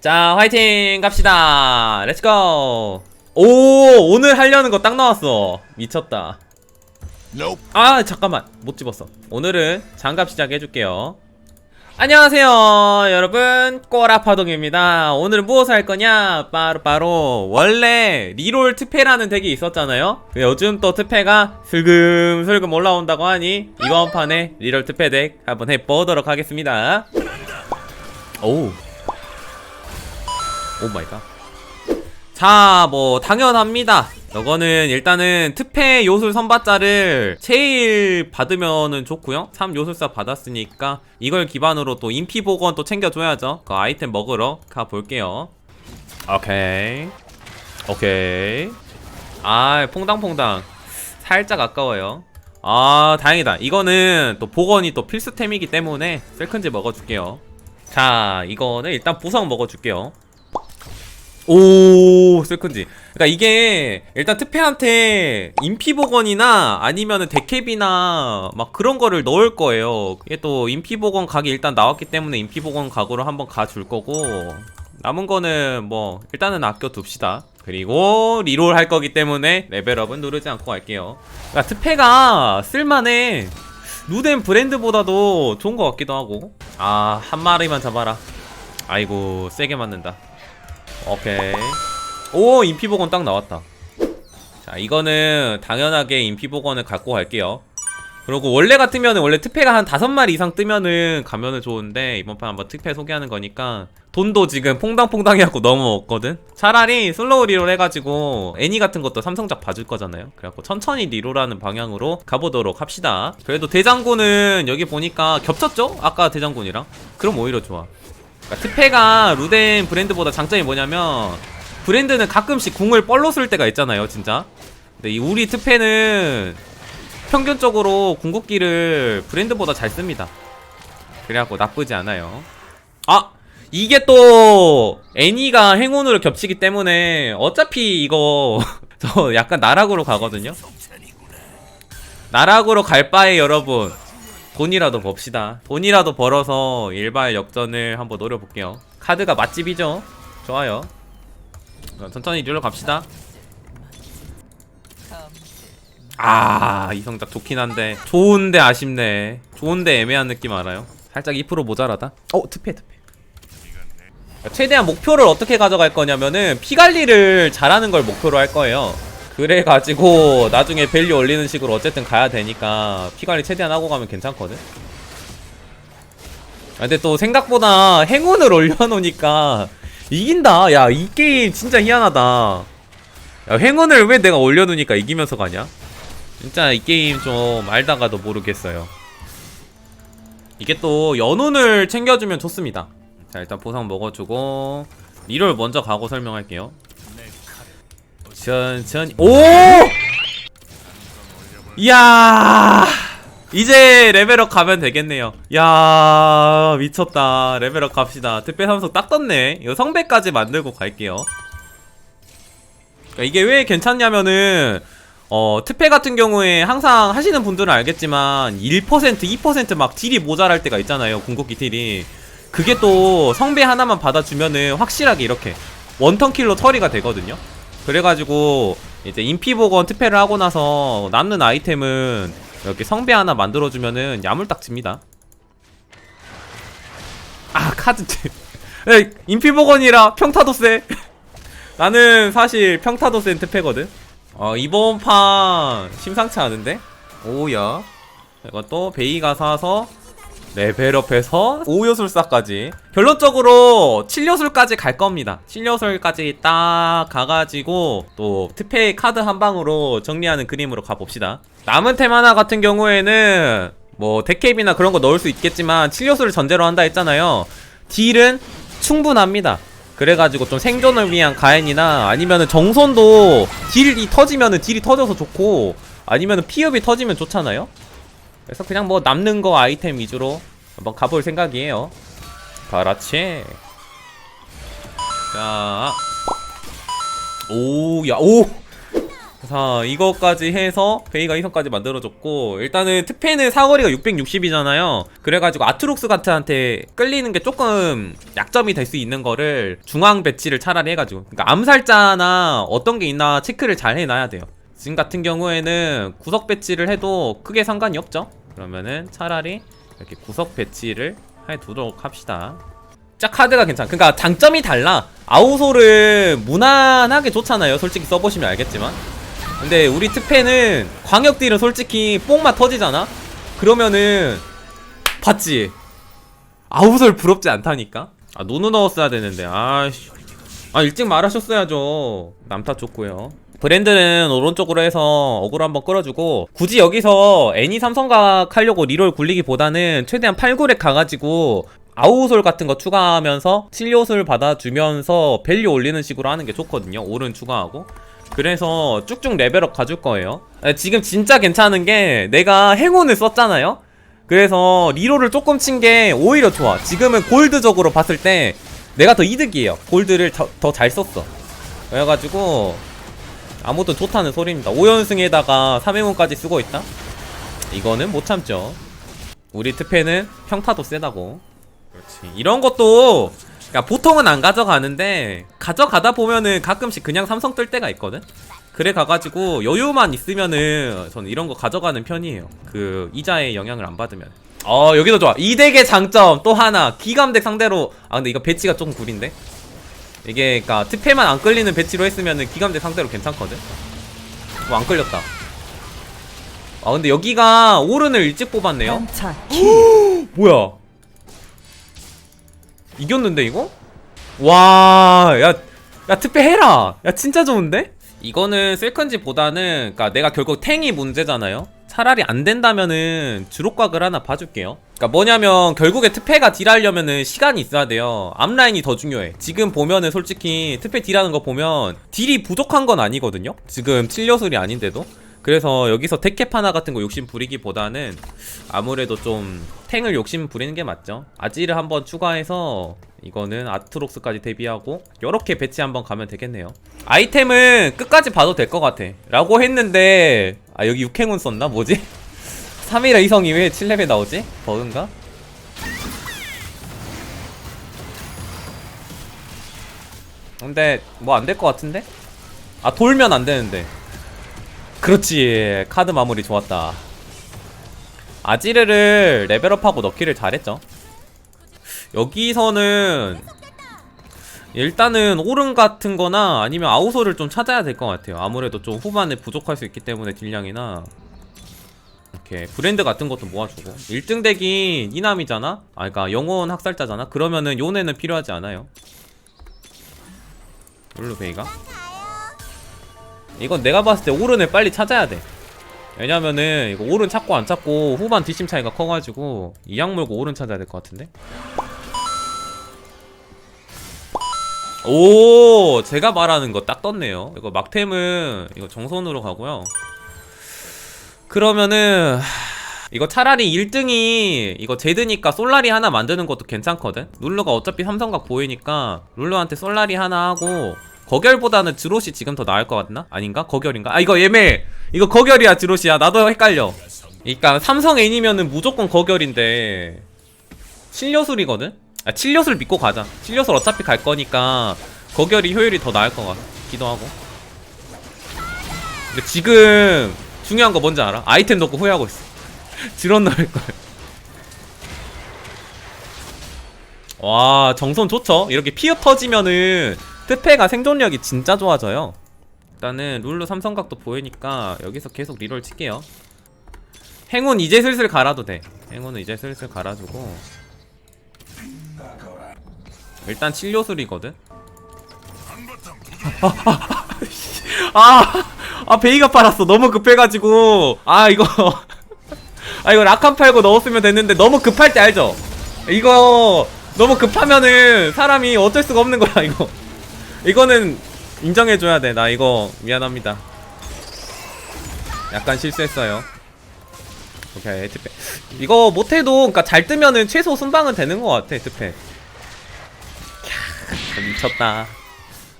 자, 화이팅 갑시다. 렛츠고. 오, 오늘 하려는 거 딱 나왔어. 미쳤다. 아, 잠깐만. 못 집었어. 오늘은 장갑 시작해 줄게요. 안녕하세요, 여러분. 꼬라파동입니다. 오늘 무엇을 할 거냐? 바로바로, 원래, 리롤 특패라는 덱이 있었잖아요? 요즘 또 특패가 슬금슬금 올라온다고 하니, 이번 판에 리롤 특패 덱 한번 해보도록 하겠습니다. 오우. 오 마이 갓. 자, 뭐 당연합니다. 이거는 일단은 특패 요술 선바자를 제일 받으면은 좋고요. 3 요술사 받았으니까 이걸 기반으로 또 인피 복원 또 챙겨줘야죠. 그 아이템 먹으러 가 볼게요. 오케이, 오케이. 아, 퐁당퐁당. 살짝 아까워요. 아, 다행이다. 이거는 또 복원이 또 필수템이기 때문에 셀큰지 먹어줄게요. 자, 이거는 일단 보석 먹어줄게요. 오 슬큰지 그러니까 이게 일단 특패한테 인피복원이나 아니면은 데캡이나 막 그런 거를 넣을 거예요. 이게 또 인피복원 각이 일단 나왔기 때문에 인피복원 각으로 한번 가줄 거고 남은 거는 뭐 일단은 아껴둡시다. 그리고 리롤 할 거기 때문에 레벨업은 누르지 않고 갈게요. 그러니까 특패가 쓸만해. 누덴 브랜드보다도 좋은 것 같기도 하고. 아 한 마리만 잡아라. 아이고 세게 맞는다 오케이. 오 인피복원 딱 나왔다. 자 이거는 당연하게 인피복원을 갖고 갈게요. 그리고 원래 같으면은 원래 특패가 한 다섯 마리 이상 뜨면은 가면은 좋은데 이번 판 한번 특패 소개하는 거니까 돈도 지금 퐁당퐁당해갖고 없거든? 차라리 슬로우 리롤 해가지고 애니 같은 것도 삼성작 봐줄 거잖아요. 그래갖고 천천히 리롤하는 방향으로 가보도록 합시다. 그래도 대장군은 여기 보니까 겹쳤죠? 아까 대장군이랑? 그럼 오히려 좋아 그러니까 특패가 루덴 브랜드보다 장점이 뭐냐면 브랜드는 가끔씩 궁을 뻘로 쓸 때가 있잖아요 진짜. 근데 이 우리 특패는 평균적으로 궁극기를 브랜드보다 잘 씁니다. 그래갖고 나쁘지 않아요. 아! 이게 또 애니가 행운으로 겹치기 때문에 어차피 이거 저 약간 나락으로 가거든요? 나락으로 갈 바에 여러분 돈이라도 봅시다. 돈이라도 벌어서 일발 역전을 한번 노려볼게요. 카드가 맛집이죠? 좋아요. 천천히 릴러 갑시다. 아, 이성작 좋긴 한데. 좋은데 아쉽네. 좋은데 애매한 느낌 알아요? 살짝 2% 모자라다? 어, 특패, 특패. 최대한 목표를 어떻게 가져갈 거냐면은 피 관리를 잘하는 걸 목표로 할 거예요. 그래가지고 나중에 밸류 올리는 식으로 어쨌든 가야 되니까 피 관리 최대한 하고 가면 괜찮거든. 아, 근데 또 생각보다 행운을 올려놓으니까 이긴다. 야, 이 게임 진짜 희한하다. 야, 행운을 왜 내가 올려놓으니까 이기면서 가냐? 진짜 이 게임 좀 알다가도 모르겠어요. 이게 또 연운을 챙겨주면 좋습니다. 자, 일단 보상 먹어주고 리롤 먼저 가고 설명할게요. 천천히. 오! 이야! 이제 레벨업 가면 되겠네요. 야 미쳤다. 레벨업 갑시다. 특배 삼성 딱 떴네. 이거 성배까지 만들고 갈게요. 그러니까 이게 왜 괜찮냐면은 어 특패 같은 경우에 항상 하시는 분들은 알겠지만 1% 2%막 딜이 모자랄 때가 있잖아요 궁극기 딜이. 그게 또 성배 하나만 받아주면은 확실하게 이렇게 원턴 킬로 처리가 되거든요 그래가지고 이제 인피복원 특패를 하고 나서 남는 아이템은 이렇게 성배 하나 만들어주면은 야물딱집니다. 아 카드 네, 인피복원이라 평타도 세. 나는 사실 평타도 센 특패거든. 어 이번 판 심상치 않은데? 오야. 이것도 베이가 사서 레벨업해서 5요술사까지. 결론적으로 7요술까지 갈 겁니다. 7요술까지 딱 가가지고 또 특패 카드 한 방으로 정리하는 그림으로 가봅시다. 남은 템 하나 같은 경우에는 뭐 데캡이나 그런 거 넣을 수 있겠지만 7요술을 전제로 한다 했잖아요. 딜은 충분합니다. 그래가지고 좀 생존을 위한 가엔이나 아니면은 정손도 딜이 터지면은 딜이 터져서 좋고 아니면은 피업이 터지면 좋잖아요 그래서 그냥 뭐 남는 거 아이템 위주로 한번 가볼 생각이에요. 그렇지. 자, 오, 야, 오, 그래서 이거까지 해서 베이가 희성까지 만들어줬고 일단은 특패는 사거리가 660이잖아요. 그래가지고 아트록스 같은한테 끌리는 게 조금 약점이 될 수 있는 거를 중앙 배치를 차라리 해가지고. 그러니까 암살자나 어떤 게 있나 체크를 잘 해놔야 돼요. 지금 같은 경우에는 구석 배치를 해도 크게 상관이 없죠 그러면은 차라리 이렇게 구석 배치를 해두도록 합시다 짝 카드가 괜찮아. 그러니까 장점이 달라. 아우솔은 무난하게 좋잖아요. 솔직히 써보시면 알겠지만. 근데 우리 특패는 광역 딜은 솔직히 뽕만 터지잖아. 그러면은 봤지. 아우솔 부럽지 않다니까. 아 노는 넣었어야 되는데. 아씨. 아 일찍 말하셨어야죠. 남타 좋고요. 브랜드는 오른쪽으로 해서 어그로 한번 끌어주고 굳이 여기서 애니 삼성각 하려고 리롤 굴리기보다는 최대한 8구렉 가가지고 아우솔 같은 거 추가하면서 칠료술 받아주면서 밸류 올리는 식으로 하는 게 좋거든요. 오른 추가하고. 그래서 쭉쭉 레벨업 가줄 거예요. 아, 지금 진짜 괜찮은 게 내가 행운을 썼잖아요? 그래서 리롤을 조금 친 게 오히려 좋아. 지금은 골드적으로 봤을 때 내가 더 이득이에요. 골드를 더 잘 썼어. 그래가지고 아무튼 좋다는 소리입니다. 5연승에다가 3행운까지 쓰고 있다? 이거는 못 참죠. 우리 특패는 평타도 세다고. 그렇지. 이런 것도 그러니까 보통은 안 가져가는데 가져가다 보면은 가끔씩 그냥 삼성 뜰 때가 있거든? 그래 가가지고 여유만 있으면은 저는 이런 거 가져가는 편이에요. 그 이자의 영향을 안 받으면. 어 여기도 좋아. 이 덱의 장점 또 하나. 기감덱 상대로 아 근데 이거 배치가 조금 구린데 이게 그니까 특패만 안 끌리는 배치로 했으면은 기감덱 상대로 괜찮거든 뭐 안 끌렸다 아 근데 여기가 오른을 일찍 뽑았네요 뭐야? 이겼는데 이거? 와, 야, 야 특패 해라. 야 진짜 좋은데? 이거는 셀컨지 보다는, 그러니까 내가 결국 탱이 문제잖아요. 차라리 안 된다면은 주록각을 하나 봐줄게요. 그러니까 뭐냐면 결국에 특패가 딜하려면은 시간이 있어야 돼요. 앞라인이 더 중요해. 지금 보면은 솔직히 특패 딜하는 거 보면 딜이 부족한 건 아니거든요. 지금 칠려술이 아닌데도. 그래서 여기서 데캡 하나 같은 거 욕심 부리기보다는 아무래도 좀 탱을 욕심 부리는 게 맞죠. 아지를 한번 추가해서 이거는 아트록스까지 대비하고 이렇게 배치 한번 가면 되겠네요. 아이템은 끝까지 봐도 될 것 같아. 라고 했는데 아 여기 육행운 썼나? 뭐지? 3일의 이성이 왜 7렙에 나오지? 버그인가? 근데 뭐 안 될 것 같은데? 아 돌면 안 되는데 그렇지 카드 마무리 좋았다 아지르를 레벨업하고 넣기를 잘했죠 여기서는 일단은 오른 같은 거나 아니면 아우소를 좀 찾아야 될 것 같아요 아무래도 좀 후반에 부족할 수 있기 때문에 딜량이나 이렇게 브랜드 같은 것도 모아주고 1등 덱이 이남이잖아? 아 그니까 영혼 학살자잖아? 그러면은 요네는 필요하지 않아요 룰루베이가 이건 내가 봤을 때 오른을 빨리 찾아야 돼. 왜냐면은 이거 오른 찾고 안 찾고 후반 뒷심 차이가 커가지고 이악 물고 오른 찾아야 될 것 같은데. 오, 제가 말하는 거 딱 떴네요. 이거 막템은 이거 정선으로 가고요. 그러면은 하, 이거 차라리 1등이 이거 제드니까 솔라리 하나 만드는 것도 괜찮거든. 룰루가 어차피 삼성각 보이니까 룰루한테 솔라리 하나 하고 거결보다는 드롯이 지금 더 나을 것 같나? 아닌가? 거결인가? 아 이거 예매 이거 거결이야 드롯이야 나도 헷갈려 그니까 삼성 애니면은 무조건 거결인데 칠료술이거든? 아 칠료술 믿고 가자 칠료술 어차피 갈 거니까 거결이 효율이 더 나을 것 같기도 하고 근데 지금 중요한 거 뭔지 알아? 아이템 넣고 후회하고 있어. 드론 넣을 걸. 와 정선 좋죠? 이렇게 피어 터지면은 특패가 생존력이 진짜 좋아져요. 일단은 룰루 삼성각도 보이니까 여기서 계속 리롤 칠게요. 행운 이제 슬슬 갈아도 돼. 행운은 이제 슬슬 갈아주고. 일단 칠료술이거든? 아, 아 베이가 빨았어 너무 급해가지고 아 이거 아 이거 라칸 팔고 넣었으면 됐는데 너무 급할 때 알죠 이거 너무 급하면은 사람이 어쩔 수가 없는 거야 이거 이거는 인정해줘야 돼. 나 이거 미안합니다. 약간 실수했어요. 오케이, 트패. 이거 못해도, 그니까 잘 뜨면은 최소 순방은 되는 것 같아. 캬, 미쳤다.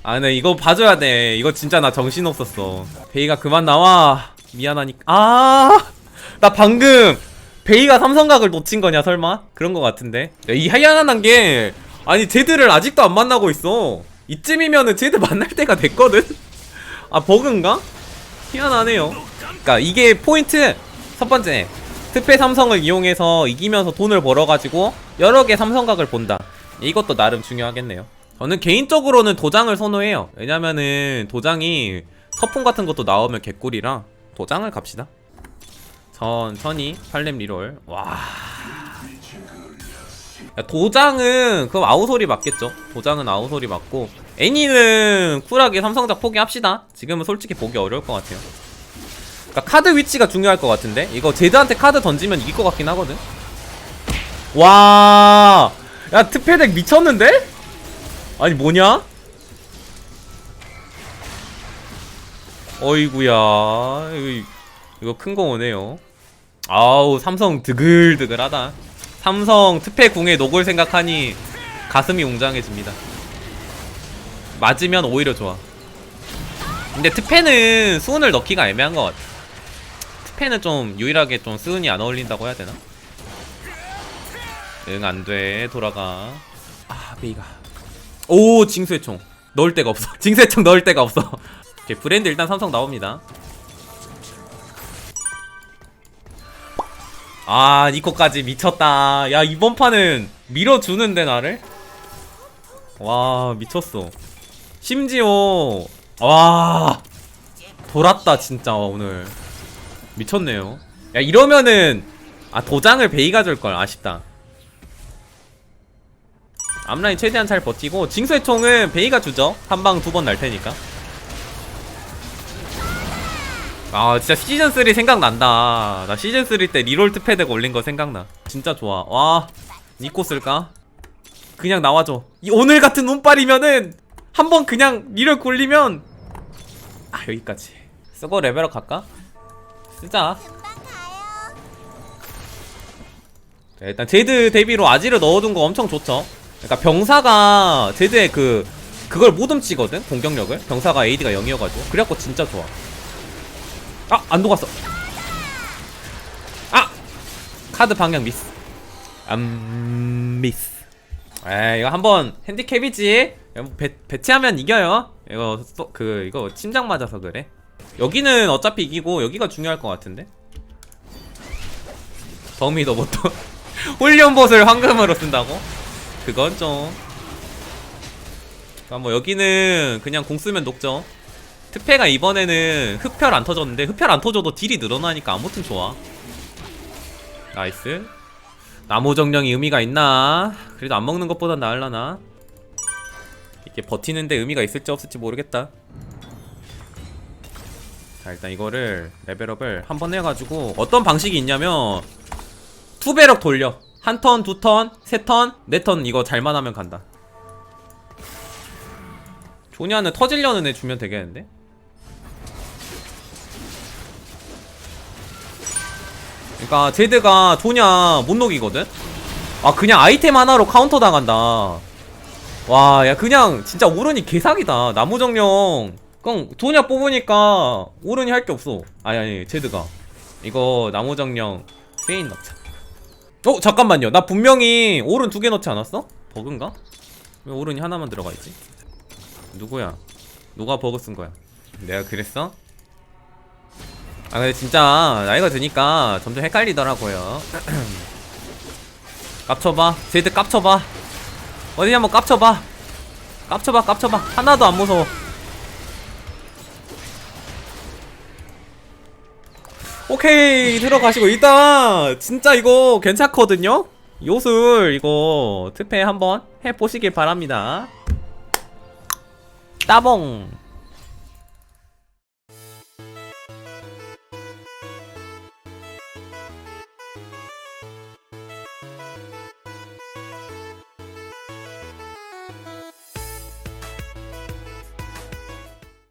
아 근데 이거 봐줘야 돼. 이거 진짜 나 정신없었어. 베이가 그만 나와. 미안하니까. 아 나 방금 베이가 삼성각을 놓친 거냐 설마? 그런 거 같은데. 야, 이 하얀한 게 아니 제드를 아직도 안 만나고 있어. 이쯤이면은 제드 만날 때가 됐거든? 아 버그인가? 희한하네요. 그니까 이게 포인트. 첫 번째 특패 삼성을 이용해서 이기면서 돈을 벌어가지고 여러 개 삼성각을 본다. 이것도 나름 중요하겠네요 저는 개인적으로는 도장을 선호해요. 왜냐면은 도장이 서풍 같은 것도 나오면 개꿀이라 도장을 갑시다. 천천히 팔렘 리롤. 와. 야, 도장은 그럼 아우소리 맞겠죠? 도장은 아우소리 맞고. 애니는 쿨하게 삼성작 포기합시다. 지금은 솔직히 보기 어려울 것 같아요. 그러니까 카드 위치가 중요할 것 같은데? 이거 제드한테 카드 던지면 이길 것 같긴 하거든? 와, 야 특패덱 미쳤는데? 아니 뭐냐? 어이구야, 이거, 이거 큰 거 오네요. 아우 삼성 드글드글하다. 삼성 특패 궁에 녹을 생각하니 가슴이 웅장해집니다. 맞으면 오히려 좋아. 근데 특패는 수은을 넣기가 애매한 것 같아. 특패는 좀 유일하게 좀 수은이 안 어울린다고 해야 되나? 응 안돼 돌아가 아 베이가 오 징수의 총. 넣을 데가 없어. 징수의 총 넣을 데가 없어. 오케이 브랜드 일단 삼성 나옵니다. 아 니코까지 미쳤다. 야 이번 판은 밀어주는데 나를? 와 미쳤어. 심지어 와 돌았다 진짜 오늘. 미쳤네요. 야 이러면은 아 도장을 베이가 줄걸 아쉽다 앞라인 최대한 잘 버티고 징수의 총은 베이가 주죠. 한 방 두 번 날 테니까. 아 진짜 시즌3 생각난다. 나 시즌3 때 리롤트 패드가 올린 거 생각나. 진짜 좋아. 와 니코 쓸까? 그냥 나와줘. 이 오늘 같은 운빨이면은 한 번 그냥 리롤 굴리면 아 여기까지. 쓰고 레벨업 갈까? 쓰자. 자, 일단 제드 데뷔로 아지를 넣어둔 거 엄청 좋죠 그러니까 병사가 제드의 그 그걸 못 훔치거든? 공격력을? 병사가 AD가 0이어가지고. 그래갖고 진짜 좋아. 아! 안 녹았어. 아! 카드 방향 미스. 안 미스. 에이 이거 한번 핸디캡이지? 이거 배, 배치하면 이겨요. 이거 쏘- 그 이거 침장 맞아서 그래. 여기는 어차피 이기고 여기가 중요할 것 같은데? 덤이도 뭐또 훈련봇을 황금으로 쓴다고? 그건 좀. 그러니까 뭐 여기는 그냥 공 쓰면 녹죠. 특패가 이번에는 흡혈 안 터졌는데 흡혈 안 터져도 딜이 늘어나니까 아무튼 좋아. 나이스. 나무 정령이 의미가 있나? 그래도 안 먹는 것보단 나을라나? 이게 버티는데 의미가 있을지 없을지 모르겠다. 자 일단 이거를 레벨업을 한 번 해가지고 어떤 방식이 있냐면 투배럭 돌려 한 턴, 두 턴, 세 턴, 네 턴 이거 잘만 하면 간다. 조냐는 터질려는 애 주면 되겠는데? 그니까 제드가 조냐 못 녹이거든? 아 그냥 아이템 하나로 카운터 당한다. 와 야 그냥 진짜 오른이 개사기다. 나무정령. 그냥 조냐 뽑으니까 오른이 할 게 없어. 아니 아니 제드가. 이거 나무정령 세인 넣자 어 잠깐만요 나 분명히 오른 두 개 넣지 않았어? 버그인가? 왜 오른이 하나만 들어가 있지? 누구야? 누가 버그 쓴 거야? 내가 그랬어? 아 근데 진짜 나이가 드니까 점점 헷갈리더라고요 깝쳐봐 제이드 깝쳐봐 어디 한번 깝쳐봐 깝쳐봐 깝쳐봐 하나도 안 무서워 오케이 들어가시고. 일단 진짜 이거 괜찮거든요? 요술 이거 특패 한번 해보시길 바랍니다. 따봉